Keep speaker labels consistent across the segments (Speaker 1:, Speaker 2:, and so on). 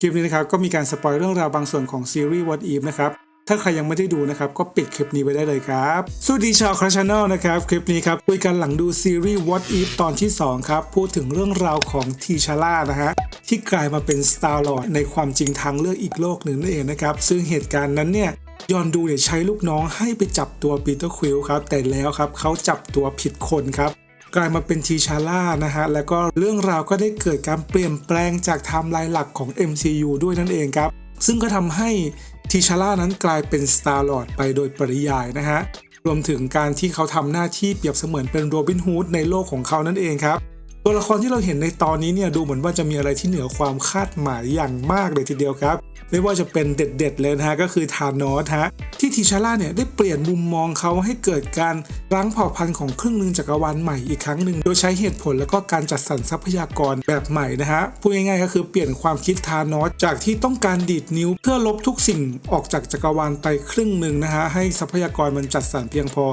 Speaker 1: คลิปนี้นะครับก็มีการสปอยเรื่องราวบางส่วนของซีรีส์ What If นะครับ ถ้าใครยังไม่ได้ดูนะครับ ก็ปิดคลิปนี้ไปได้เลยครับ สวัสดีชาวคราช n นลนะครับ คลิปนี้ครับคุยกันหลังดูซีรีส์ What If ตอนที่ 2 ครับ พูดถึงเรื่องราวของทีชาร่านะฮะที่กลายมาเป็น Star Lord ในความจริงทางเลือกอีกโลกหนึ่งนั่นเองนะครับ ซึ่งเหตุการณ์นั้นเนี่ยยอนดูเนี่ยใช้ลูกน้องให้ไปจับตัวปีเตอร์ควิลครับแต่แล้วครับเขาจับตัวผิดคนครับ กลายมาเป็นทีชาร่านะฮะแล้วก็เรื่องราวก็ได้เกิดการเปลี่ยนแปลงจากไทม์ไลน์หลักของ MCU ด้วยนั่นเองครับ ซึ่งก็ทำให้ทีชาร่านั้นกลายเป็นสตาร์ลอดไปโดยปริยายนะฮะรวมถึงการที่เขาทำหน้าที่เปรียบเสมือนเป็นโรบินฮูดในโลกของเขานั่นเองครับ ตัวละครที่เราเห็นในตอนนี้เนี่ยดูเหมือนว่าจะมีอะไรที่เหนือความคาดหมายอย่างมากเลยทีเดียวครับ ไม่ว่าจะเป็นเด็ดๆเลยนะฮะก็คือธานอสฮะที่ทีชาร่าเนี่ยได้เปลี่ยนมุมมองเขาให้เกิดการรั้งเผ่าพันธุ์ของครึ่งหนึ่งจักรวาลใหม่อีกครั้งหนึ่งโดยใช้เหตุผลแล้วก็การจัดสรรทรัพยากรแบบใหม่นะฮะพูดง่ายๆก็คือเปลี่ยนความคิดธานอสจากที่ต้องการดีดนิ้ว เพื่อลบทุกสิ่งออกจากจักรวาลไปครึ่งหนึ่งนะฮะให้ทรัพยากรมันจัดสรรเพียงพอ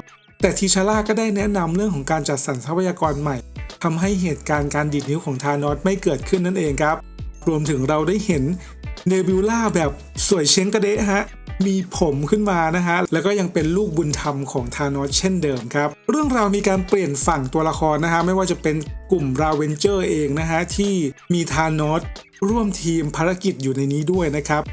Speaker 1: แต่ทีชาร่าก็ได้แนะนำเรื่องของการจัดสรรทรัพยากรใหม่ทำให้เหตุการณ์การดีดนิ้วของธานอสไม่เกิดขึ้นนั่นเองครับ รวมถึงเราได้เห็นเนบิวล่าแบบสวยเช้งกระเดะฮะมีผมขึ้นมานะฮะ แล้วก็ยังเป็นลูกบุญธรรมของธานอสเช่นเดิมครับ เรื่องราวมีการเปลี่ยนฝั่งตัวละครนะฮะ ไม่ว่าจะเป็นกลุ่มราเวนเจอร์เองนะฮะ ที่มีธานอสร่วมทีมภารกิจอยู่ในนี้ด้วยนะครับ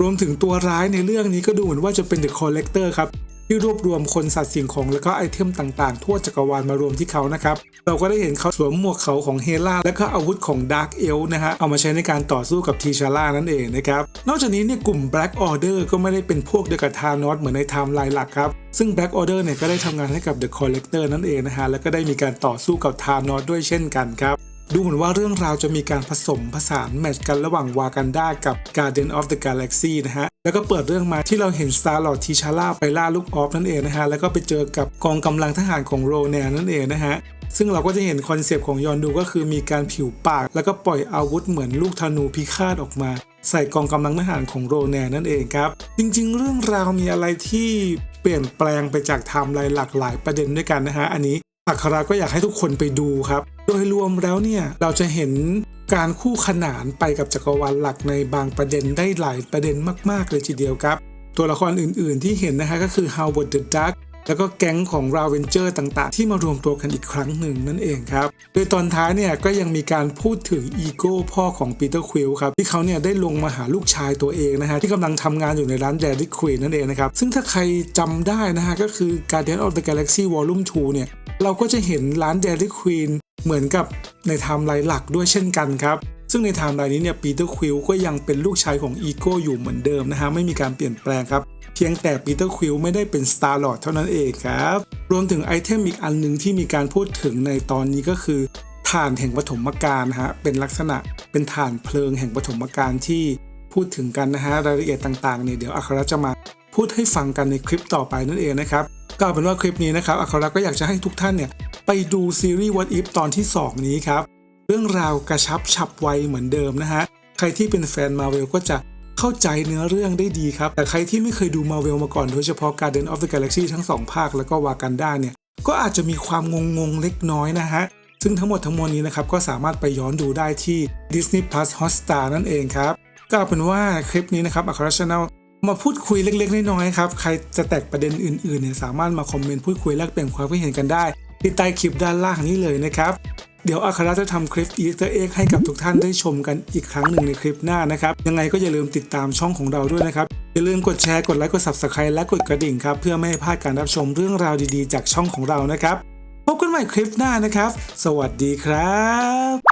Speaker 1: รวมถึงตัวร้ายในเรื่องนี้ก็ดูเหมือนว่าจะเป็น The Collector ครับ ที่รวบรวมคนสัตว์สิ่งของแล้วก็ไอเทมต่างๆ ทั่วจักรวาลมารวมที่เขานะครับ เราก็ได้เห็นเขาสวมหมวกเขาของเฮล่าและก็อาวุธของดาร์กเอลนะฮะ เอามาใช้ในการต่อสู้กับทีชาร่านั่นเองนะครับ นอกจากนี้เนี่ยกลุ่ม Black Order ก็ไม่ได้เป็นพวกเดียวกับธานอสเหมือนในไทม์ไลน์หลักครับ ซึ่ง Black Order เนี่ยก็ได้ทำงานให้กับ The Collector นั่นเองนะฮะ แล้วก็ได้มีการต่อสู้กับธานอสด้วยเช่นกันครับ ดูเหมือนว่าเรื่องราวจะมีการผสมผสานแมทช์กันระหว่างวากันดากับ Guardian of the Galaxy นะฮะ แล้วก็เปิดเรื่องมาที่เราเห็น Star Lord ทีชาร่าไปล่าลูกออฟนั่นเองนะฮะ แล้วก็ไปเจอกับกองกำลังทหารของโรแนนนั่นเองนะฮะซึ่งเราก็จะเห็นคอนเซปต์ของยอนดูก็คือมีการผิวปาก แล้วก็ปล่อยอาวุธเหมือนลูกธนูพิฆาตออกมา ใส่กองกำลังทหารของโรแนนนั่นเองครับ จริงๆ เรื่องราวมีอะไรที่เปลี่ยนแปลงไปจากไทม์ไลน์หลากหลายประเด็นด้วยกันนะฮะอันนี้อัคราก็อยากให้ทุกคนไปดูครับ โดยรวมแล้วเนี่ยเราจะเห็นการคู่ขนานไปกับจักรวาลหลักในบางประเด็นได้หลายประเด็นมาก ๆ เลยทีเดียวครับ ตัวละครอื่น ๆ ที่เห็นนะฮะก็คือ Howard the Duck แล้วก็แก๊งของ r a v e n g e r ต่างๆ ที่มารวมตัวกันอีกครั้งหนึ่งนั่นเองครับ โดยตอนท้ายเนี่ยก็ยังมีการพูดถึงอีโก้พ่อของปีเตอร์ควิลครับ ที่เขาเนี่ยได้ลงมาหาลูกชายตัวเองนะฮะ ที่กำลังทำงานอยู่ในร้าน Dairy Queen นั่นเองนะครับ ซึ่งถ้าใครจำได้นะฮะ ก็คือ Guardian of the Galaxy Volume 2 เนี่ย เราก็จะเห็นร้าน Dairy Queen เหมือนกับในไทม์ไลน์หลักด้วยเช่นกันครับ ซึ่งในไทม์ไลน์นี้เนี่ยปีเตอร์ควิลก็ยังเป็นลูกชายของอีโก้อยู่เหมือนเดิมนะฮะไม่มีการเปลี่ยนแปลงครับ เพียงแต่ปีเตอร์ควิลไม่ได้เป็น Star Lord เท่านั้นเองครับ รวมถึงไอเทมอีกอันหนึ่งที่มีการพูดถึงในตอนนี้ก็คือถ่านแห่งปฐมกาลฮะเป็นลักษณะเป็นถ่านเพลิงแห่งปฐมกาลที่พูดถึงกันนะฮะรายละเอียดต่างๆเนี่ยเดี๋ยวอัครจะมาพูดให้ฟังกันในคลิปต่อไปนั่นเองนะครับก็เป็นว่าคลิปนี้นะครับอัครก็อยากจะให้ทุกท่านเนี่ยไปดูซีรีส์ What If ตอนที่ 2 นี้ครับ เรื่องราวกระชับฉับไวเหมือนเดิมนะฮะ ใครที่เป็นแฟนมาเวลก็จะเข้าใจเนื้อเรื่องได้ดีครับ แต่ใครที่ไม่เคยดูมาเวลมาก่อนโดยเฉพาะ Guardian of the Galaxy ทั้ง 2 ภาคแล้วก็วากันด้าเนี่ย ก็อาจจะมีความงงๆเล็กน้อยนะฮะ ซึ่งทั้งหมดทั้งมวลนี้นะครับ ก็สามารถไปย้อนดูได้ที่ Disney Plus Hotstar นั่นเองครับ ก็เอาเป็นว่าคลิปนี้นะครับอัครช Channel มาพูดคุยเล็กๆน้อยๆครับ ใครจะแตกประเด็นอื่นๆเนี่ยสามารถมาคอมเมนต์พูดคุยแลกเปลี่ยนความคิดเห็นกันได้ที่ใต้คลิปด้านล่างนี้เลยนะครับ เดี๋ยวอัคราจะทำคลิปอีสเตอร์เอ็กให้กับทุกท่านได้ชมกันอีกครั้งหนึ่งในคลิปหน้านะครับ ยังไงก็อย่าลืมติดตามช่องของเราด้วยนะครับ อย่าลืมกดแชร์ กดไลค์ กด Subscribe และกดกระดิ่งครับ เพื่อไม่ให้พลาดการรับชมเรื่องราวดีๆ จากช่องของเรานะครับ พบกันใหม่คลิปหน้านะครับ สวัสดีครับ